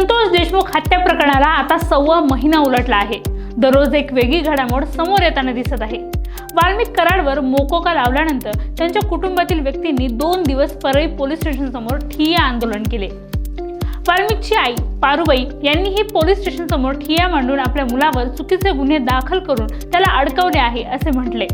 संतोष देशमुख हत्या प्रकरणाला आता सव्वा महिना उलटला आहे. दररोज एक वेगळी घडामोड समोर येताना दिसत आहे. वाल्मिक कराडवर मोकोका लावल्यानंतर त्यांच्या कुटुंबातील व्यक्तींनी दोन दिवस परळी पोलीस स्टेशन समोर ठिय्या आंदोलन केले. वाल्मिकची आई पारुबाई यांनीही पोलीस स्टेशन समोर ठिय्या मांडून आपल्या मुलावर चुकीचे गुन्हे दाखल करून त्याला अडकवले आहे असे म्हटले.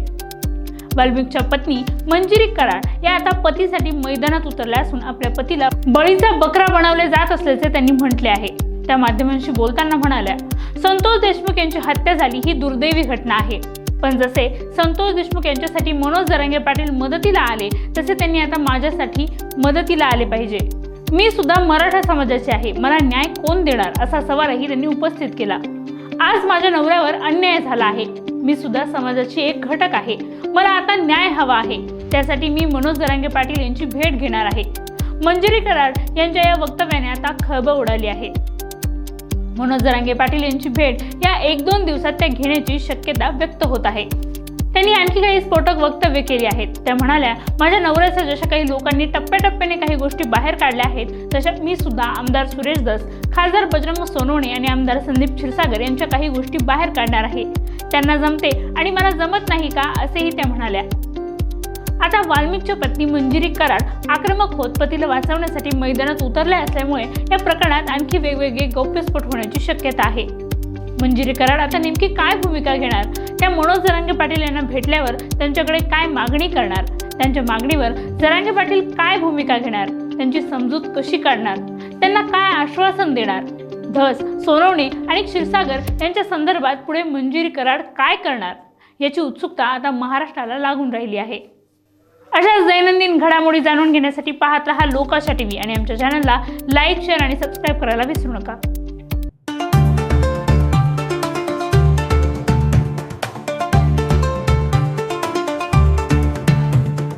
वाल्मिकच्या पत्नी मंजिरी कराड या आता पतीसाठी मैदानात उतरल्या असून आपल्या पतीला बळीचा बकरा बनवले जात असल्याचे त्यांनी म्हटले आहे. त्या माध्यमांशी बोलताना म्हणाल्या संतोष देशमुख यांची हत्या झाली ही दुर्दैवी घटना आहे. पण जसे संतोष देशमुख यांच्यासाठी मनोज जरांगे पाटील मदतीला आले तसे त्यांनी आता माझ्यासाठी मदतीला आले पाहिजे. मी सुद्धा मराठा समाजाचे आहे. मला न्याय कोण देणार असा सवालही त्यांनी उपस्थित केला. आज माझ्या नवऱ्यावर अन्याय झाला आहे. मी सुद्धा समाजाची एक घटक आहे. मला आता न्याय हवा आहे. त्यासाठी मी मनोज दरांगे पाटील यांची भेट घेणार आहे. मंजिरी कराड यांच्या या वक्तव्याने आता खळबळ उडाली आहे. मनोज दरांगे पाटील यांची भेट या एक दोन दिवसात त्या घेण्याची शक्यता व्यक्त होत आहे. त्यांनी आणखी काही स्फोटक वक्तव्य केली आहेत. त्या म्हणाल्या माझ्या नवऱ्याच्या जशा काही लोकांनी टप्प्याटप्प्याने काही गोष्टी बाहेर काढल्या आहेत तशा मी सुद्धा आमदार सुरेश दस खासदार बजरंग सोनवणे आणि आमदार संदीप क्षीरसागर यांच्या काही गोष्टी बाहेर काढणार आहे. त्यांना जमते आणि मला जमत नाही का? असेही त्या म्हणाल्या. आता वाल्मिकच्या पत्नी मंजिरी कराड आक्रमक होत पतीला वाचवण्यासाठी मैदानात उतरल्या असल्यामुळे या प्रकरणात आणखी वेगवेगळे गौप्यस्फोट होण्याची शक्यता आहे. मंजिरी कराड आता नेमकी काय भूमिका घेणार? त्या मनोज जरांगे पाटील यांना भेटल्यावर त्यांच्याकडे काय मागणी करणार? त्यांच्या मागणीवर जरांगे पाटील काय भूमिका घेणार? त्यांची समजूत कशी काढणार? त्यांना काय आश्वासन देणार? धस सोनवणे आणि क्षीरसागर यांच्या संदर्भात पुढे मंजिरी कराड काय करणार? याची उत्सुकता आता महाराष्ट्राला लागून राहिली आहे. अशाच दैनंदिन घडामोडी जाणून घेण्यासाठी पाहत रहा लोकाशा टी व्ही आणि आमच्या चॅनलला लाईक शेअर आणि सबस्क्राईब करायला विसरू नका.